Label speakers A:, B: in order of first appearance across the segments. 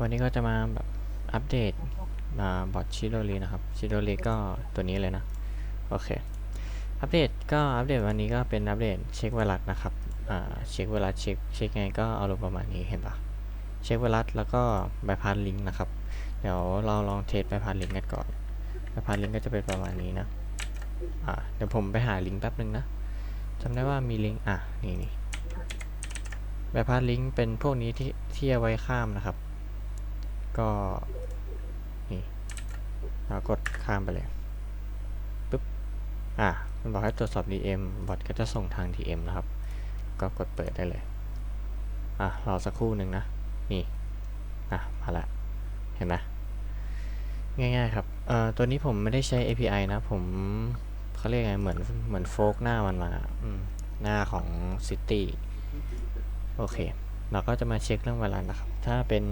A: วันนี้ก็จะมาแบบอัปเดตมาบอทชิโดรีนะครับชิโดรีก็ตัวนี้เลยนะ โอเค อัปเดตก็อัปเดตวันนี้ก็เป็นอัปเดตเช็คไวรัสนะครับอ่าเช็คไวรัสเช็คเช็คไงก็เอาลงประมาณนี้เห็นปะเช็คไวรัสแล้วก็ใบพัดลิงก์นะครับ เดี๋ยวเราลองเทสใบพัดลิงก์กันก่อนใบพัดลิงก์ก็จะเป็นประมาณนี้นะอ่าเดี๋ยวผมไปหาลิงก์แป๊บนึงนะจำได้ว่ามีลิงก์อะนี่นี่ ใบพัดลิงก์เป็นพวกนี้ที่ที่เอาไว้ข้ามนะครับ ก็นี่เรากดข้ามไปเลยปุ๊บอะมันบอกให้ตรวจสอบ DM บอทก็จะส่งทาง DM นะครับ ก็กดเปิดได้เลยอะรอสักครู่หนึ่งนะ นี่อะมาละเห็นไหมง่ายๆครับเอ่อตัวนี้ผมไม่ได้ใช้ API นะ ผมเขาเรียกไงเหมือนเหมือนโฟกหน้ามันมาอืมหน้าของ City โอเค เราก็จะมาเช็คเรื่องเวลานะครับ ถ้าเป็น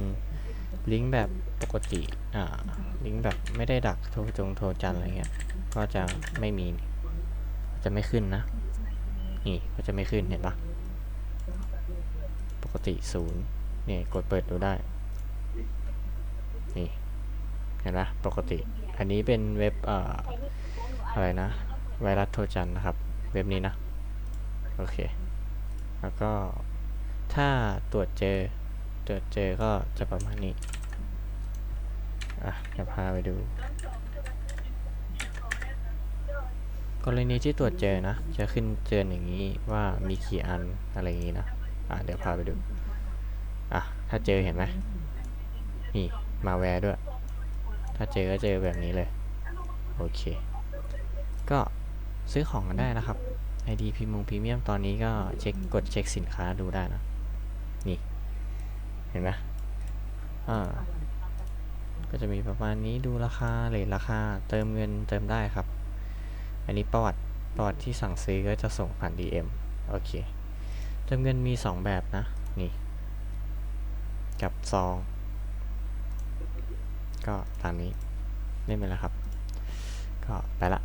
A: ลิงก์แบบปกติ อ่า ลิงก์แบบไม่ได้ดักโทรจงโทรจันอะไรเงี้ย ก็จะไม่มี จะไม่ขึ้นนะ นี่ก็จะไม่ขึ้นเห็นปะปกติศูนย์นี่กดเปิดดูได้ นี่ เห็นปะปกติ อันนี้เป็นเว็บอ่ออะไรนะ ไวรัสโทรจันนะครับ เว็บนี้นะ โอเค แล้วก็ ถ้าตรวจเจอตรวจเจอก็จะประมาณนี้ อะจะพาไปดู กรณีที่ตรวจเจอนะ จะขึ้นเจออย่างนี้ว่ามีกี่อันอะไรอย่างนี้นะ อะเดี๋ยวพาไปดู อะถ้าเจอเห็นไหมนี่มาแวร์ด้วย ถ้าเจอก็เจอแบบนี้เลย โอเค ก็ซื้อของกันได้นะครับ ID พิมพ์พรีเมียมตอนนี้ก็เช็คกดเช็คสินค้าดูได้นะ นี่ เห็นไหมอ่า ก็จะมีประมาณนี้ดูราคาเลทราคา เติมเงินเติมได้ครับ อันนี้ประวัติประวัติที่สั่งซื้อก็จะส่งผ่าน DM โอเค เติมเงินมี 2 แบบนะ นี่ กับซอง ก็ตามนี้ไม่เป็นไรครับ ก็ไปละ